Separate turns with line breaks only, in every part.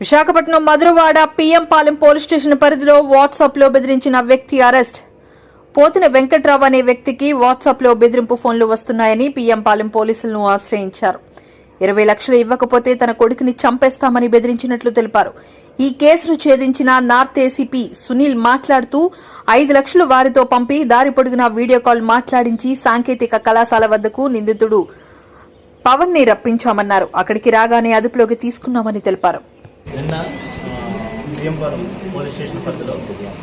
Visakhapatnam Madhurawada PM Palem police station పరిధిలో వాట్సాప్లో బెదిరించిన వ్యక్తి అరెస్ట్. పోతిన వెంకట్రావు అనే వ్యక్తికి వాట్సాప్లో బెదిరింపు ఫోన్లు వస్తున్నాయని పిఎం పాలెం పోలీసులను ఆశ్రయించారు. ఇరవై లక్షలు ఇవ్వకపోతే తన కొడుకుని చంపేస్తామని బెదిరించినట్లు తెలిపారు. ఈ కేసును ఛేదించిన నార్త్ ఏసీపీ సునీల్ మాట్లాడుతూ ఐదు లక్షలు వారితో పంపి దారి పొడుగునా వీడియో కాల్ మాట్లాడించి సాంకేతిక కళాశాల వద్దకు నిందితుడు పవన్ని రప్పించామన్నారు. అక్కడికి రాగానే అదుపులోకి తీసుకున్నామని తెలిపారు.
నిన్న బియ్యంపురం పోలీస్ స్టేషన్ పరిధిలో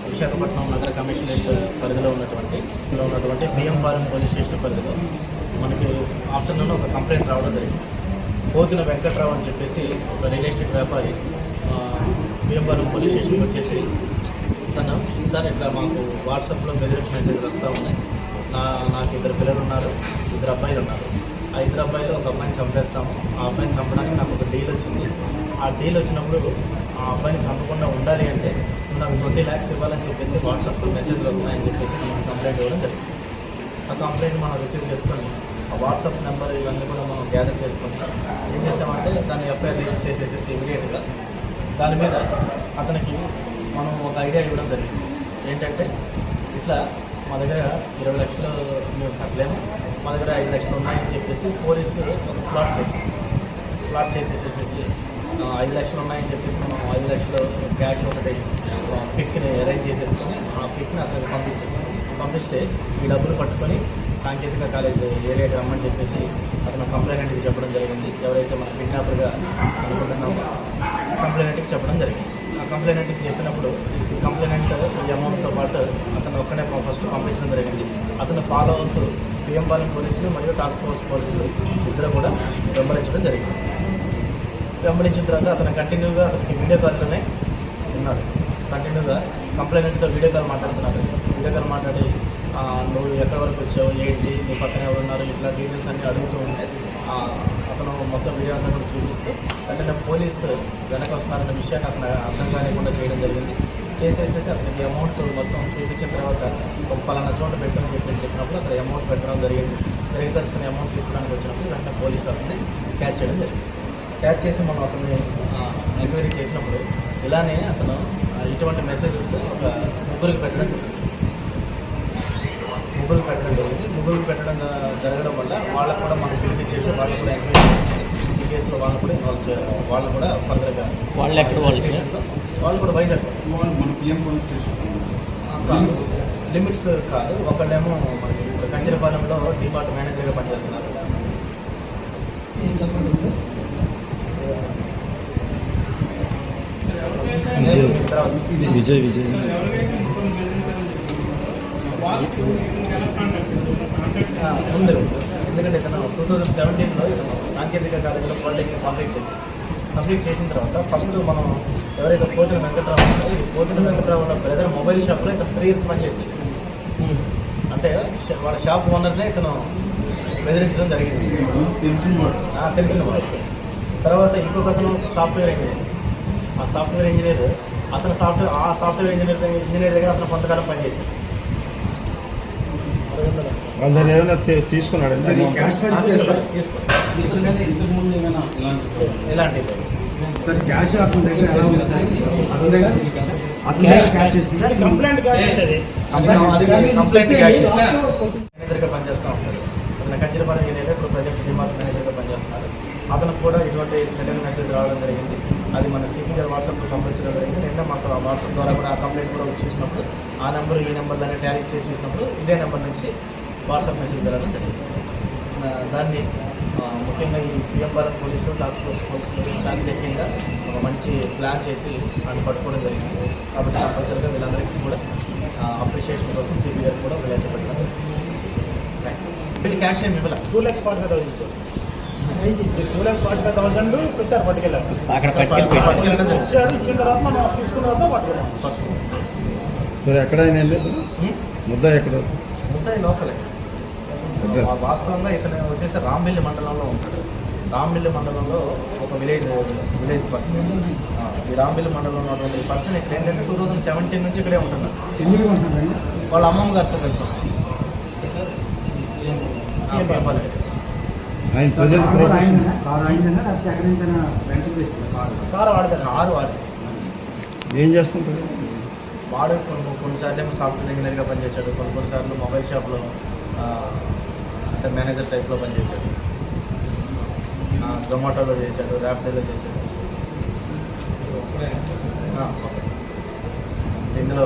విశాఖపట్నం నగర కమిషనరేట్ పరిధిలో ఉన్నటువంటి ఉన్నటువంటి బియ్యంపురం పోలీస్ స్టేషన్ పరిధిలో మనకి ఆఫ్టర్నూన్ ఒక కంప్లైంట్ రావడం జరిగింది. పోతున్న వెంకట్రావు అని చెప్పేసి ఒక రియల్ ఎస్టేట్ వ్యాపారి ఆ, పోలీస్ స్టేషన్కి వచ్చేసి తను సార్ ఇట్లా మాకు వాట్సాప్లో బెదిరింపు మెసేజ్లు వస్తూ ఉన్నాయి. నా నాకు ఇద్దరు పిల్లలు ఉన్నారు ఇద్దరు అబ్బాయిలు ఉన్నారు. ఆ ఇద్దరు అబ్బాయిలు ఒక అమ్మాయిని చంపేస్తాము. ఆ అమ్మాయిని చంపడానికి నాకు ఒక డీల్ వచ్చింది. ఆ డీల్ వచ్చినప్పుడు ఆ అబ్బాయిని చంపకుండా ఉండాలి అంటే నాకు ట్వంటీ ల్యాక్స్ ఇవ్వాలని చెప్పేసి వాట్సాప్లో మెసేజ్లు వస్తున్నాయని చెప్పేసి మనం కంప్లైంట్ ఇవ్వడం జరిగింది. ఆ కంప్లైంట్ మనం రిసీవ్ చేసుకొని ఆ వాట్సాప్ నెంబర్ ఇవన్నీ కూడా మనం గ్యాదర్ చేసుకొని ఏం చేసామంటే దాన్ని ఎఫ్ఐఆర్ రిజిస్టర్ చేసేసేసి ఇమీడియట్గా దాని మీద అతనికి మనం ఒక ఐడియా ఇవ్వడం జరిగింది. ఏంటంటే ఇట్లా మా దగ్గర ఇరవై లక్షలు మేము కట్టలేము మా దగ్గర ఐదు లక్షలు ఉన్నాయని చెప్పేసి పోలీసు ప్లాట్ చేసాం ప్లాట్ చేసేసేసేసి ఐదు లక్షలు ఉన్నాయని చెప్పేసి మనం ఐదు లక్షలు క్యాష్ ఒకటి పిక్ని అరేంజ్ చేసేసుకొని ఆ పిక్ని అతనికి పంపించాం. పంపిస్తే ఈ డబ్బులు పట్టుకొని సాంకేతిక కాలేజ్ ఏరియాకి రమ్మని చెప్పేసి అతను కంప్లైనెంట్కి చెప్పడం జరిగింది. ఎవరైతే మన కిడ్నాపర్గా అనుకుంటున్నామో కంప్లైనెంట్కి చెప్పడం జరిగింది. ఆ కంప్లైనెంట్కి చెప్పినప్పుడు ఈ కంప్లైనెంట్ ఈ అమౌంట్తో పాటు అతను ఒక్కనే ఫస్ట్ పంపించడం జరిగింది. అతను ఫాలో అవుతూ పిఎంపాలెం పోలీసులు మరియు టాస్క్ ఫోర్స్ పోలీసులు ఇద్దరు కూడా వెంబడించడం జరిగింది. వెంబడించిన తర్వాత అతను కంటిన్యూగా అతనికి వీడియో కాల్లోనే ఉన్నాడు. కంటిన్యూగా కంప్లైంట్తో వీడియో కాల్ మాట్లాడుతున్నాడు. వీడియో కాల్ మాట్లాడి నువ్వు ఎక్కడి వరకు వచ్చావు? ఏంటి? నీ పక్కన ఎవరు ఉన్నారు? ఇట్లా డీటెయిల్స్ అన్నీ అడుగుతూ ఉంటే అతను మొత్తం వీడియో అంతా కూడా చూపిస్తూ వెంటనే పోలీసు వెనక వస్తున్నారన్న విషయాన్ని అతను అర్థం కానివ్వకుండా చేయడం జరిగింది. చేసేసేసి అతనికి అమౌంట్ మొత్తం చూపించిన తర్వాత ఒక పలానా చోట పెట్టమని చెప్పేసి చెప్పినప్పుడు అక్కడ అమౌంట్ పెట్టడం జరిగింది. జరిగితే అతని అమౌంట్ తీసుకోవడానికి వచ్చినప్పుడు వెంటనే పోలీసు అతన్ని క్యాచ్ చేయడం జరిగింది. క్యాచ్ చేసి మనం అతన్ని ఎంక్వైరీ చేసినప్పుడు ఇలానే అతను ఇటువంటి మెసేజెస్ ఒక ముగ్గురికి పెట్టడం జరిగింది. ముగ్గురికి పెట్టడం జరిగింది. ముగ్గురికి పెట్టడం జరగడం వల్ల వాళ్ళకు కూడా మనం పిలిపించేసి వాళ్ళు కూడా ఎంక్వైరీ చేసి ఈ కేసులో వాళ్ళు కూడా ఇన్వాల్వ్ వాళ్ళు కూడా ఫర్దర్గా
వాళ్ళు ఎక్కడ వాళ్ళు
వాళ్ళు కూడా వైజాగ్
మన పిఎం పోలీస్ స్టేషన్
లిమిట్స్ కాదు. ఒకళ్ళేమో మనకి కంచెరపాలెంలో డిపార్ట్ మేనేజర్గా పనిచేస్తున్నారు.
విజయ్. విజయ్ విజయ్
ఉంది ఎందుకంటే ఇతను టూ థౌజండ్ సెవెంటీన్లో ఇతను సాంకేతిక కాలేజీలో పాలిటెక్నిక్ కంప్లీట్ చేశారు కంప్లీట్ చేసిన తర్వాత ఫస్ట్ మనం ఎవరైతే పోతిన వెంకట్రావు ఉన్నారో ఈ పోతిన వెంకట్రావు ఉన్న బ్రదర్ మొబైల్ షాప్లో ఇతను త్రీ ఇయర్స్ పనిచేసి అంటే వాళ్ళ షాప్ ఓనర్నే ఇతను బెదిరించడం జరిగింది.
తెలిసిన వాడు
ఆ, తెలిసిన వాడు. తర్వాత ఇంకొక అతను సాఫ్ట్వేర్ ఇంజనీర్ ఆ సాఫ్ట్వేర్ ఇంజనీర్ అతను సాఫ్ట్వేర్ ఆ సాఫ్ట్వేర్ ఇంజనీర్ దగ్గర ఇంజనీర్ దగ్గర అతను కొంతకాలం పనిచేశాడు.
వాళ్ళ దగ్గర ఏమైనా
క్యాష్ ఏమైనా ఇలాంటి అతని దగ్గర ఎలా ఉంది సార్? అతని దగ్గర అతని దగ్గర క్యాష్ చేసింది? సార్
కంప్లైంట్ క్యాష్ ఉంటుంది.
అది అది కంప్లైంట్ క్యాష్ మేనేజర్గా పనిచేస్తూ ఉంటాడు. అతను కంచిరపాలెం ఇప్పుడు డిమార్ట్ మేనేజర్గా పనిచేస్తున్నారు అతనికి కూడా ఇటువంటి రిటర్న్ మెసేజ్ రావడం జరిగింది. అది మన సిపి గారు వాట్సాప్లో పంపించడం జరిగింది. నిన్న మాకు ఆ వాట్సాప్ ద్వారా కూడా ఆ కంప్లైంట్ కూడా వచ్చి చూసినప్పుడు ఆ నెంబర్ ఈ నెంబర్లన్నీ ట్యాలీ చేసి చూసినప్పుడు ఇదే నెంబర్ నుంచి వాట్సాప్ మెసేజ్ వెళ్ళడం జరిగింది. దాన్ని ముఖ్యంగా ఈ పిఎం భారత్ పోలీసులు టాస్క్ ఫోర్స్ పోలీసులు చాలా చెక్కింగ్గా ఒక మంచి ప్లాన్ చేసి అని పట్టుకోవడం జరిగింది. కాబట్టి కంపల్సరీగా వీళ్ళందరికీ కూడా అప్రిషియేషన్ కోసం సిబి కూడా వీళ్ళైతే పెట్టడం. వీళ్ళు క్యాష్ ఏమి ఇవ్వాలి?
Two lakhs forty five thousand
అక్కడ.
సరే ఎక్కడైనా
ఉం?
ముద్ద ఎక్కడ?
ముద్దాయి లోకలే వాస్తవంగా ఇతను వచ్చేసి రాంబిల్లి మండలంలో ఉంటాడు. రాంబిల్లి మండలంలో ఒక విలేజ్ విలేజ్ పర్సన్ ఈ రాంబిల్లి మండలంలో ఉన్నటువంటి పర్సన్ ఇక్కడ ఏంటంటే టూ థౌజండ్ సెవెంటీన్ నుంచి ఇక్కడే ఉంటున్నారు వాళ్ళ అమ్మమ్మ గారితో కలిసి.
ఆయన
వాడు
ఏం చేస్తుంటారు?
వాడు కొన్ని కొన్నిసార్లు ఏమో సాఫ్ట్వేర్ ఇంజనీర్గా పనిచేశాడు. కొన్ని కొన్నిసార్లు మొబైల్ షాప్లో ఆ, అంటే మేనేజర్ టైప్లో పనిచేశాడు. ఆ, జొమాటోలో చేశాడు ర్యాపిడోలో చేశాడు. ఇందులో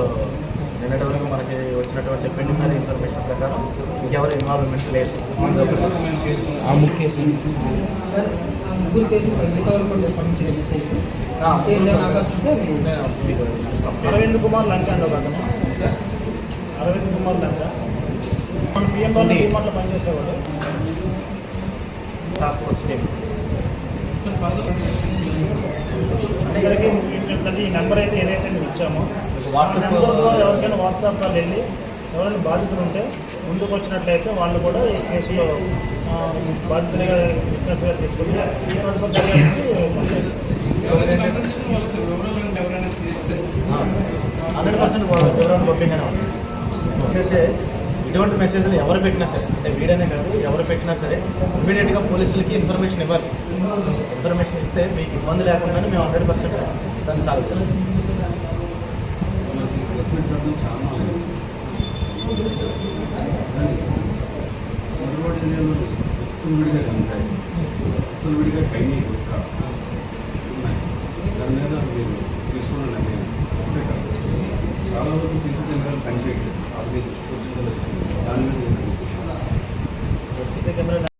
నిన్నటి వరకు మనకి వచ్చినటువంటి ప్రిలిమినరీ ఇన్ఫర్మేషన్ ప్రకారం ఇంకెవరు ఇన్వాల్వ్మెంట్ లేదు.
ఆ.
అరవింద్ కుమార్ లంక అండి ఒక అతను. అరవింద్ కుమార్ లంక. మన సీఎం వాళ్ళు పనిచేసేవాడు.
టాస్క్ ఫోర్స్ టీమ్
అంటే ఇక్కడికి ఈ నెంబర్ అయితే ఏదైతే మేము ఇచ్చామో వాట్సాప్ ద్వారా వాట్సాప్లో వాట్సాప్ వెళ్ళి ఎవరైనా బాధితులు ఉంటే ముందుకు వచ్చినట్లయితే వాళ్ళు కూడా ఈ కేసులో బాధితులుగా విట్నెస్గా తీసుకుని
హండ్రెడ్ పర్సెంట్ వివరాలు పంపించగానే ఉంది అయితే ఇటువంటి మెసేజ్లు ఎవరు పెట్టినా సరే అంటే వీడనే కాదు ఎవరు పెట్టినా సరే ఇమీడియట్గా పోలీసులకి ఇన్ఫర్మేషన్ ఇవ్వాలి. ఇన్ఫర్మేషన్ ఇస్తే మీకు ఇబ్బంది లేకుండానే మేము హండ్రెడ్ పర్సెంట్ దాన్ని సాల్వ్ చేస్తాం.
విడిగా కంచాయి కనసాయి విడిగా కైనీ కుక్క దాని మీద మీరు తీసుకున్న నిర్ణయం ఒకటే కాదు చాలా వరకు సీసీ కెమెరాలు పనిచేయట్లేదు. అది మీకు దృష్టికి వచ్చిందో వచ్చింది దాని మీద
సీసీ కెమెరా